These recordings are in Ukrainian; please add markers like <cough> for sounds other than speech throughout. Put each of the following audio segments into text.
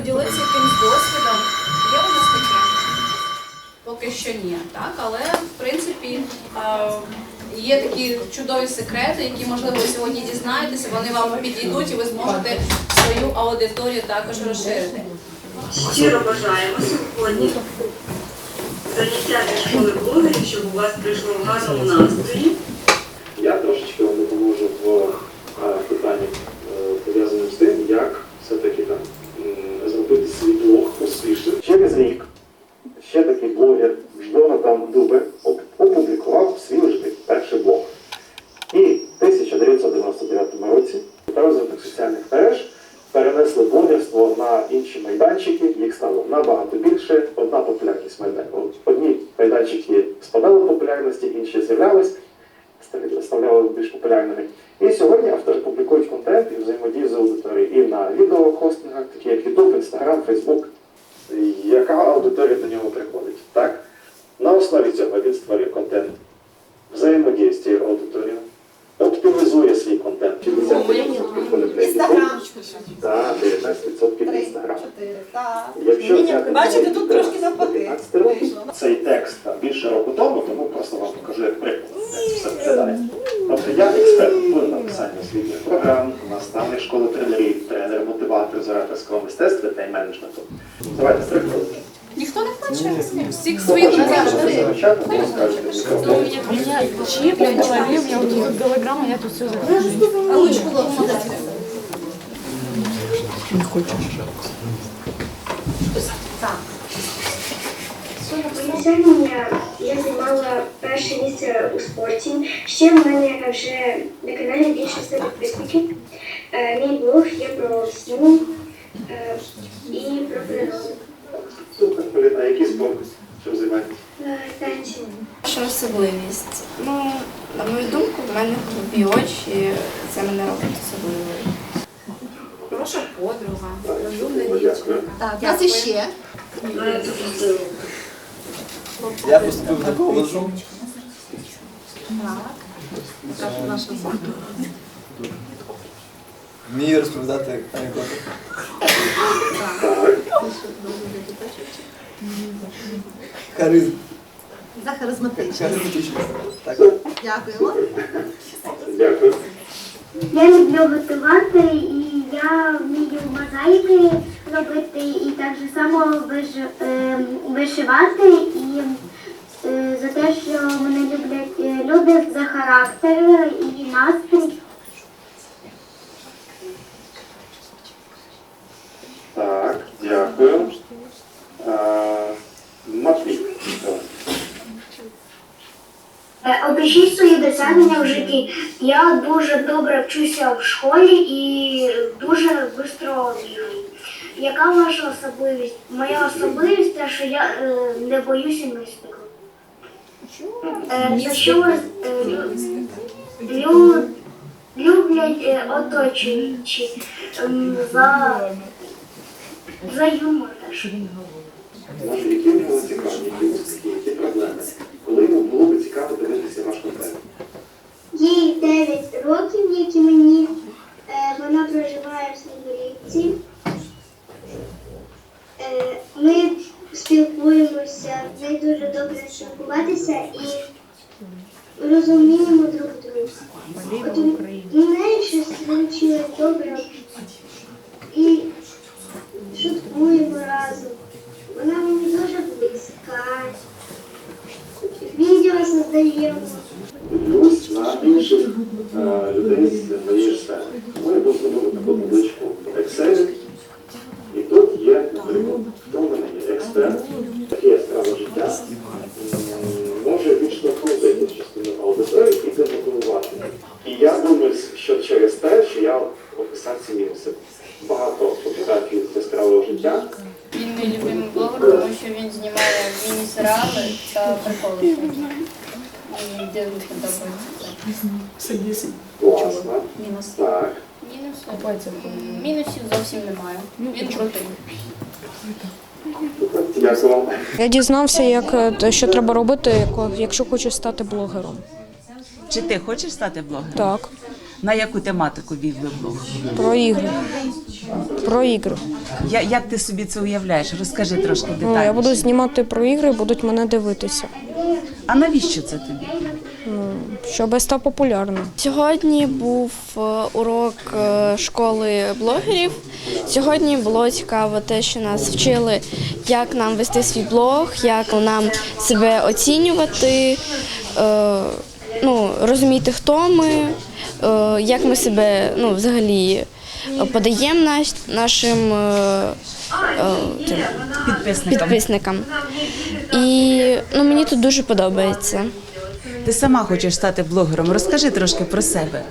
поділитися якимсь досвідом. Є у нас таке? Поки що ні, так, але в принципі е, є такі чудові секрети, які можливо сьогодні дізнаєтеся, вони вам підійдуть і ви зможете свою аудиторію також розширити. Щиро бажаємо сьогодні заняття зі школи блогерів, щоб у вас прийшло в гарному настрої. Я трошечки вам допоможу в е, питанні е, пов'язаному з тим, як все-таки там м, зробити свій блог успішним. Через рік ще такий блогер Джонатан Дубе оп- опублікував свій вже такий перший блог. І в 1999 році розвиток соціальних мереж перенесли блогерство інші майданчики, їх стало набагато більше, одна популярність майданчиків. Одні майданчики спадали в популярності, інші з'являлись стали- ставляли більш популярними. І сьогодні автори публікують контент і взаємодіють з аудиторією і на відеохостингах, такі як YouTube, Instagram, Facebook. Яка аудиторія до нього приходить? Так? На основі цього він створює контент, взаємодіє з цією аудиторією, оптимізує свій контент. 50% Інстаграм. Так, 19% Інстаграм. Так. Якщо взяти бачите, тут трошки навпаки. 15 років, цей текст там, більше року тому, тому просто вам покажу як приклад, як це все виглядає. Тобто я експерт в написанні освітніх програм, наставник школи тренерів, тренер, мотиватор з ораторського мистецтва та й менеджменту. Давайте приклад. Ніхто не хоче всіх своїх. Меня чипли, человек, у вот тут голограмма, я тут все. Сьогодні я займала перше місце у спорті. Ще в мене вже на каналі більше 100 підписників. Е, Мій блог є про сну е, і про природу. Супер, а який спорт? Чим займаєтесь? Е, Танці. Наша особливість. Ну, на мою думку, в мене голубі очі, це мене робить особливою. Хороша подруга, розумна дівчинка. Так, нас іще. Я поступив до коледжу. Вмію розповідати анекдоти. Харизм. За харизматичність. Так. Дякуємо. Дякую. Я люблю готувати і я вмію мозаїки робити і так же само е, вишивати. І е, за те, що мене люблять е, люди за характер і настрій. Так, дякую. Опишіть свої досягнення в житті. Я дуже добре вчуся в школі і дуже швидко бігаю. Яка ваша особливість? Моя особливість те, що я е, не боюся мистику. Е, за що вас е, лю- лю- люблять е, оточуючі ем, за, за юмор теж. Наші які в нього цікаві, успіхи, які проблеми. Йому було б цікаво дивитися ваш контент. Їй 9 років, як і мені. Е, Вона проживає в Снігурівці. Е, Ми спілкуємося, нею дуже добре спілкуватися і розуміємо друг друга. От у неї щось вийшло добре і шуткуємо разом. Відео создаємо. Дивлюсь на інших е, людей сфери. Тому я був зробив таку табличку міні-серіали та приколи. Мені дуже подобається. класно. Мінус. Мінуси. Мінусів зовсім немає. Він крутий. Дякую. Я дізнався, як е, що треба робити, якщо хочеш стати блогером. Чи ти хочеш стати блогером? Так, На яку тематику вів би блог? про ігри. Про ігри. Я, як ти собі це уявляєш? Розкажи трошки Ну, я буду знімати про ігри, будуть мене дивитися, А навіщо це тобі? щоб я став популярним. Сьогодні був е, урок е, школи блогерів. Сьогодні було цікаво те, що нас вчили, як нам вести свій блог, як нам себе оцінювати, е, ну, розуміти, хто ми, як ми себе ну, взагалі подаємо наш, нашим е, е, Підписникам. підписникам. І ну, мені тут дуже подобається. Ти сама хочеш стати блогером. Розкажи трошки про себе.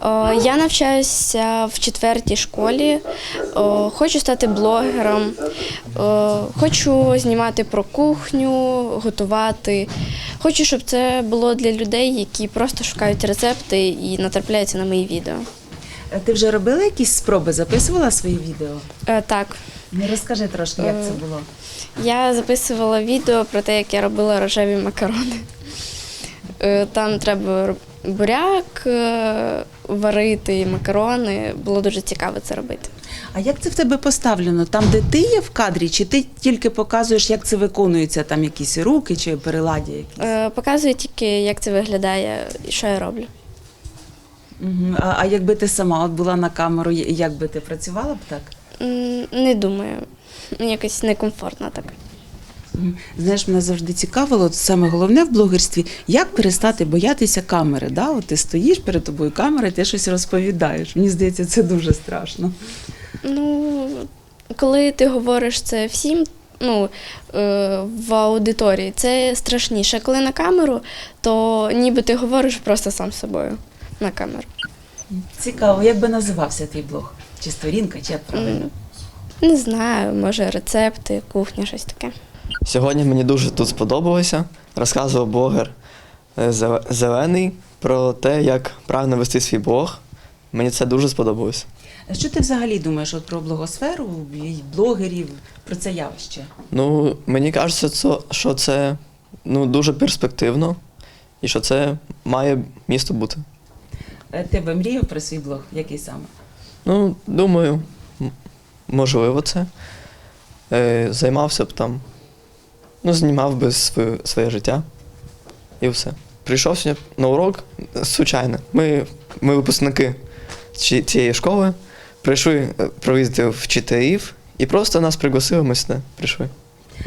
О, Я навчаюся в четвертій школі. О, Хочу стати блогером. О, Хочу знімати про кухню, готувати. Хочу, щоб це було для людей, які просто шукають рецепти і натрапляються на мої відео. Е, Ти вже робила якісь спроби, записувала свої відео? Е, Так, Ну, розкажи трошки, як це було. я записувала відео про те, як я робила рожеві макарони. Е, Там треба буряк е, варити, і макарони. Було дуже цікаво це робити. А як це в тебе поставлено? Там, де ти є в кадрі, чи ти тільки показуєш, як це виконується, там якісь руки чи приладі якісь? Е, Показую тільки, як це виглядає і що я роблю. А, а якби ти сама от була на камеру, як би ти працювала б так? Не думаю. Мені якось некомфортно так. Знаєш, мене завжди цікавило, от саме головне в блогерстві, як перестати боятися камери. Да? От ти стоїш перед тобою камера, і ти щось розповідаєш. Мені здається, це дуже страшно. Ну, коли ти говориш це всім, ну, е, в аудиторії, це страшніше. Коли на камеру, то ніби ти говориш просто сам з собою на камеру. Цікаво, як би називався твій блог? Чи сторінка, чи як правильно? Не знаю, може рецепти, кухня, щось таке. Сьогодні мені дуже тут сподобалося. Розказував блогер е, Зелений про те, як правильно вести свій блог. Мені це дуже сподобалось. А Що ти взагалі думаєш от про блогосферу, блогерів, про це явище? Ну, мені кажеться, що це ну, дуже перспективно і що це має місто бути. Е, Ти би мріяв про свій блог, який саме? Ну, думаю, можливо, це. Е, займався б там, ну, знімав би своє, своє життя і все. Прийшов сьогодні на урок случайно. Ми, ми випускники цієї школи, прийшли е, провідати вчителів і просто нас пригласили, ми сюди прийшли.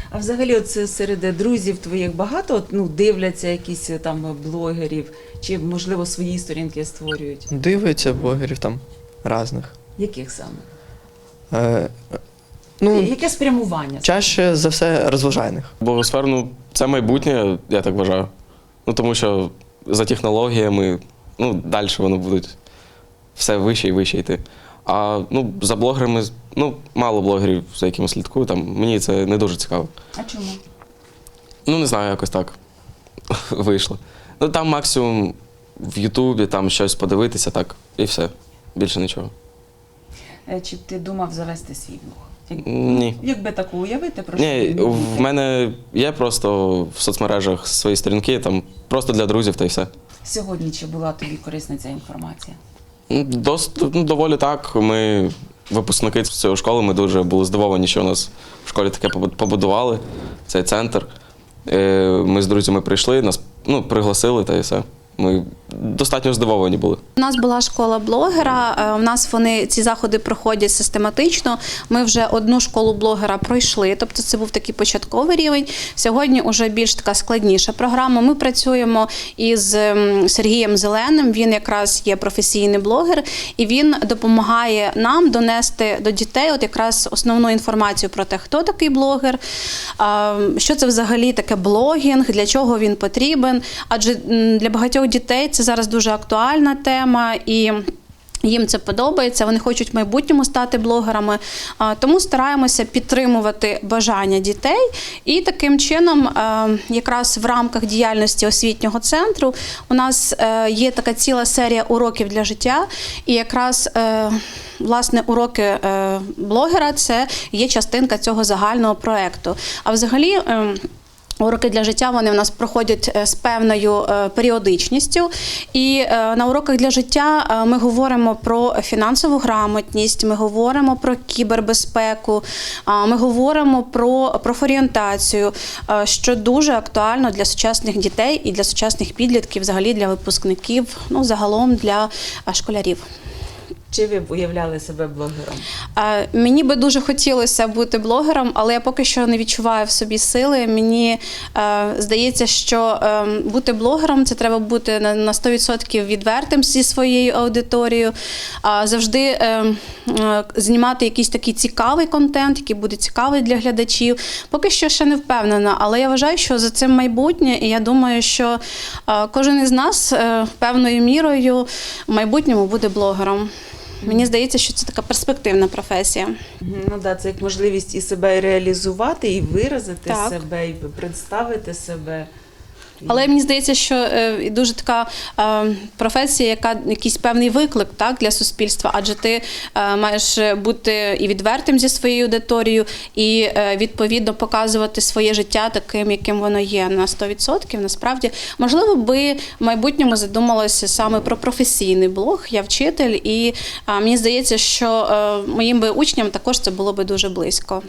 А взагалі, от це серед друзів твоїх багато от, ну, дивляться якісь е, там блогерів, чи можливо свої сторінки створюють? Дивляться блогерів там різних. Яких саме? Е, ну, Яке спрямування? чаще за все розважальних. Блогосфер, ну, це майбутнє, я так вважаю. Ну, тому що за технологіями, ну, далі вони будуть все вище і вище йти. А ну, за блогерами, ну, мало блогерів, за якими слідкую, там, мені це не дуже цікаво. А чому? Ну, не знаю, якось так <laughs> вийшло. Ну, там максимум в Ютубі там щось подивитися, так, і все. Більше нічого. Е, Чи ти думав завести свій блог? Як- Ні. Якби таку уявити, про що Ні, він в мене є просто в соцмережах свої сторінки, там просто для друзів та й все. Сьогодні чи була тобі корисна ця інформація? Ну, Дос, ну, доволі так. Ми, випускники цієї школи, ми дуже були здивовані, що у нас в школі таке побу- побудували, цей центр. Е, Ми з друзями прийшли, нас ну, пригласили та і все. Ми достатньо здивовані були. У нас була школа блогера. е, У нас вони ці заходи проходять систематично. Ми вже одну школу блогера пройшли, тобто це був такий початковий рівень. Сьогодні вже більш така складніша програма. Ми працюємо із ем, Сергієм Зеленим. Він якраз є професійний блогер, і він допомагає нам донести до дітей от якраз основну інформацію про те, хто такий блогер, що це взагалі таке блогінг, для чого він потрібен. Адже для багатьох дітей це зараз дуже актуальна тема і. Їм це подобається, вони хочуть в майбутньому стати блогерами. Тому стараємося підтримувати бажання дітей. І таким чином, е, якраз в рамках діяльності освітнього центру, у нас е, є така ціла серія уроків для життя. І якраз е, власне уроки блогера це є частинка цього загального проекту. А взагалі. Уроки для життя вони в нас проходять е, з певною е, періодичністю. І е, на уроках для життя ми говоримо про фінансову грамотність, ми говоримо про кібербезпеку, ми говоримо про профорієнтацію, що дуже актуально для сучасних дітей і для сучасних підлітків, взагалі для випускників, ну загалом для школярів. Чи ви уявляли себе блогером? Е, Мені би дуже хотілося бути блогером, але я поки що не відчуваю в собі сили. Мені е, здається, що е, бути блогером це треба бути на, на 100% відвертим зі своєю аудиторією, а завжди е, е, знімати якийсь такий цікавий контент, який буде цікавий для глядачів. Поки що ще не впевнена, але я вважаю, що за цим майбутнє, і я думаю, що е, кожен із нас е, певною мірою в майбутньому буде блогером. Мені здається, що це така перспективна професія. Ну да, це як можливість і себе реалізувати, і виразити Так. себе, і представити себе. Але мені здається, що е, дуже така е, професія, яка якийсь певний виклик так, для суспільства, адже ти е, маєш бути і відвертим зі своєю аудиторією, і відповідно показувати своє життя таким, яким воно є на 100%. Насправді, можливо, би в майбутньому задумалося саме про професійний блог. Я вчитель, і мені здається, що моїм би учням також це було би дуже близько.